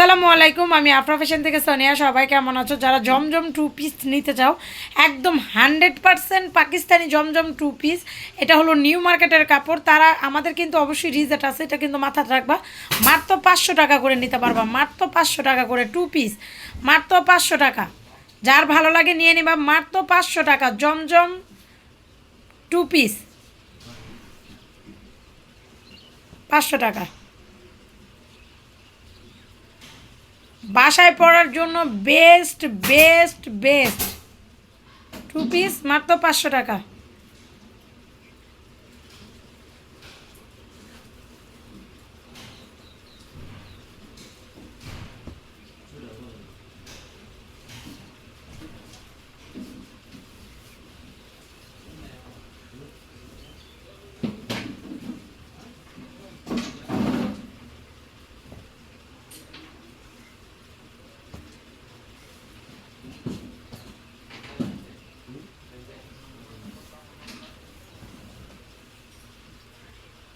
আসসালামু আলাইকুম, আমি আফরা থেকে সোনিয়া। সবাই কেমন আছো? যারা জমজম টু পিস নিতে চাও, একদম hundred percent Pakistani Zamzam two piece এটা হলো নিউ মার্কেটের কাপড়। তারা, আমাদের কিন্তু অবশ্যই রিজেট আছে, এটা কিন্তু মাথায় রাখবা। মাত্র পাঁচশো টাকা করে নিতে পারবা। মাত্র পাঁচশো টাকা করে টু পিস মাত্র পাঁচশো টাকা। যার ভালো লাগে নিয়ে নিবা। মাত্র পাঁচশো টাকা। জমজম টু পিস পাঁচশো টাকা। বাসায় পড়ার জন্য best best best two piece মাত্র পাঁচশো টাকা।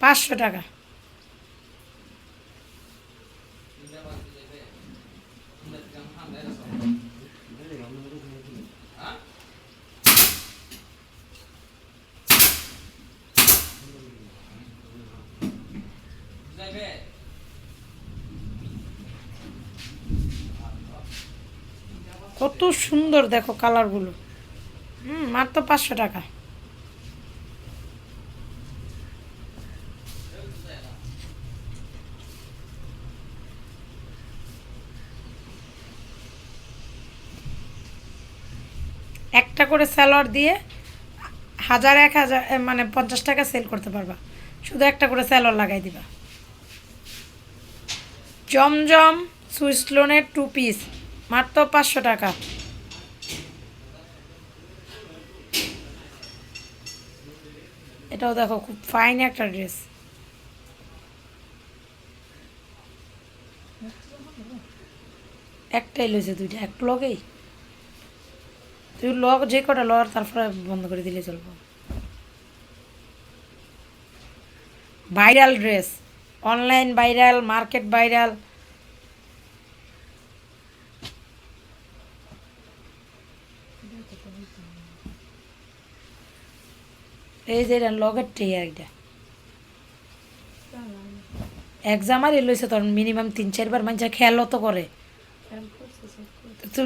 পাঁচশো টাকা। কত সুন্দর দেখো কালারগুলো হুম মাত্র পাঁচশো টাকা। একটা করে স্যালোয়ার দিয়ে হাজার এক হাজার মানে পঞ্চাশ টাকা সেল করতে পারবা। শুধু একটা করে স্যালোয়ার লাগাই দিবা। জমজম সুইস লোনের টু পিস মাত্র পাঁচশো টাকা। এটাও দেখো খুব ফাইন একটা ড্রেস একটাই লইছে দুইটা, এক লগেই। তুই লগ যে কটা লগ তারপরে বন্ধ করে দিলে চলবো। Viral dress online viral market viral এই যে এটা লগের এক্সাম আর এলইছে তোর মিনিমাম তিন, চারবার মানুষ খেয়াল তো করে।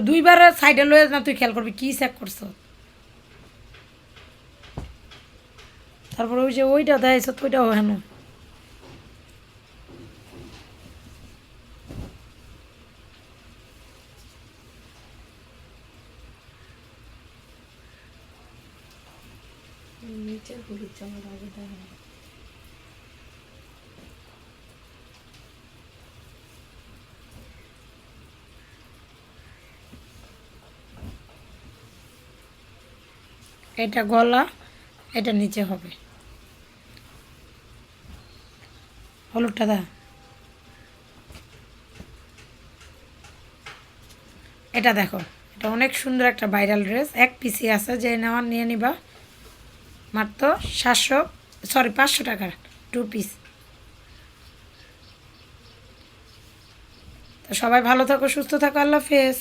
দুইবার সাইডে লয়ে না তুই খেয়াল করবি, কি চেক করছ? তারপর ওই যে ওইটা দেয় তো ওইটাও হেন। নিচের হলুদ জামার আগে দেখা এটা গলা, এটা নিচে হবে। হলুদটা দা। এটা দেখো, এটা অনেক সুন্দর একটা ভাইরাল ড্রেস এক পিসি আছে, যে নেওয়ার নিয়ে নিবা। মাত্র সাতশো সরি পাঁচশো টাকার টু পিস সবাই ভালো থাকো, সুস্থ থাকো, আল্লাহ হাফেজ।